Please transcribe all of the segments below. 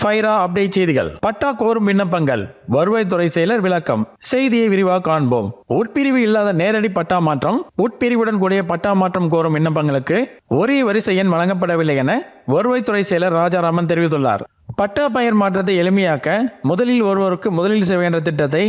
Faira update செய்திகள். பட்டா கோரும் விண்ணப்பங்கள். வருவாய்த்துறை செயலர் விளக்கம். செய்தியை விரிவாக காண்போம். உட்பிரிவு இல்லாத நேரடி பட்டா மாற்றம். உட்பிரிவுடன் கூடிய பட்டா மாற்றம் கோரும் விண்ணப்பங்களுக்கு ஒரே வரிசை எண் வழங்கப்படவில்லை என வருவாய்த்துறை செயலர் ராஜாராமன் தெரிவித்துள்ளார். பட்டா பெயர் மாற்றத்தை எளிமையாக்க முதலில் ஒருவருக்கு முதலில் சேவை என்ற திட்டத்தை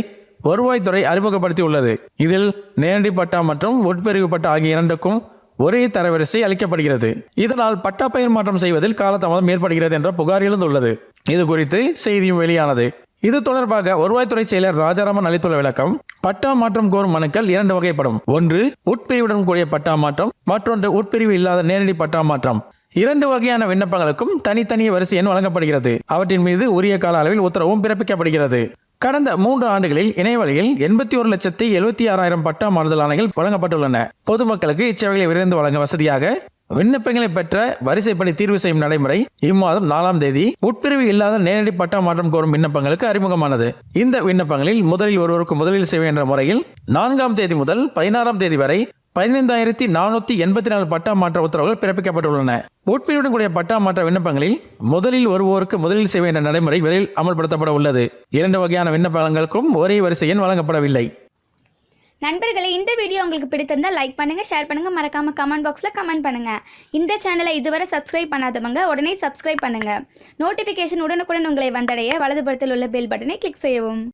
வருவாய்த்துறை அறிமுகப்படுத்தி உள்ளது இதில் நேரடி பட்டா மற்றும் உட்பிரிவு பட்டா ஆகிய இரண்டுக்கும் ஒரே தரவரிசை அளிக்கப்படுகிறது. இதனால் பட்டா பெயர் மாற்றம் செய்வதில் காலதாமதம் ஏற்படுகிறது என்ற புகார் எழுந்துள்ளது. இது குறித்து செய்தியும் வெளியானது. இது தொடர்பாக வருவாய்த்துறை செயலர் ராஜாராமன் அளித்துள்ள விளக்கம் பட்டா மாற்றம் கோரும் மனுக்கள் இரண்டு வகைப்படும். ஒன்று உட்பிரிவுடன் கூடிய பட்டா மாற்றம் மற்றொன்று உட்பிரிவு இல்லாத நேரடி பட்டா மாற்றம். இரண்டு வகையான விண்ணப்பங்களுக்கும் தனித்தனி வரிசை எண் வழங்கப்படுகிறது. அவற்றின் மீது உரிய கால அளவில் உத்தரவும் பிறப்பிக்கப்படுகிறது. கடந்த மூன்று ஆண்டுகளில் இணையவழியில் எண்பத்தி ஒரு லட்சத்தி எழுபத்தி ஆறாயிரம் பட்டா மாறுதல் ஆணைகள் வழங்கப்பட்டுள்ளன. பொதுமக்களுக்கு இச்சேவைகளை விரைந்து வழங்க வசதியாக விண்ணப்பங்களை பெற்ற வரிசைப்படி தீர்வு செய்யும் நடைமுறை இம்மாதம் நாலாம் தேதி. உட்பிரிவு இல்லாத நேரடி பட்டா மாற்றம் கோரும் விண்ணப்பங்களுக்கு அறிமுகமானது. இந்த விண்ணப்பங்களில் முதலில் ஒருவருக்கு முதலில் சேவை என்ற முறையில் நான்காம் தேதி முதல் பதினாறாம் தேதி வரை பதினைந்தாயிரத்தி நானூத்தி எண்பத்தி நாலு பட்டா மாற்ற உத்தரவுகள் பிறப்பிக்கப்பட்டுள்ளன. உட்பிரிவுடன் கூடிய பட்டா மாற்ற விண்ணப்பங்களில் முதலில் வருவோருக்கு முதலில் செய்ய வேண்டிய நடைமுறை விரைவில் அமல்படுத்தப்பட உள்ளது. இரண்டு வகையான விண்ணப்பங்களுக்கும் ஒரே வரிசை எண் வழங்கப்படவில்லை. நண்பர்களே இந்த வீடியோ உங்களுக்கு பிடித்திருந்தால் லைக் பண்ணுங்கள் ஷேர் பண்ணுங்கள் மறக்காமல் கமெண்ட் பாக்ஸில் கமெண்ட் பண்ணுங்கள் இந்த சேனலை இதுவரை சப்ஸ்கிரைப் பண்ணாதவங்க உடனே சப்ஸ்கிரைப் பண்ணுங்கள் நோட்டிஃபிகேஷன் உடனுக்குடன் உங்களை வந்தடைய வலதுபுறத்தில் உள்ள பெல் பட்டனை கிளிக் செய்யவும்.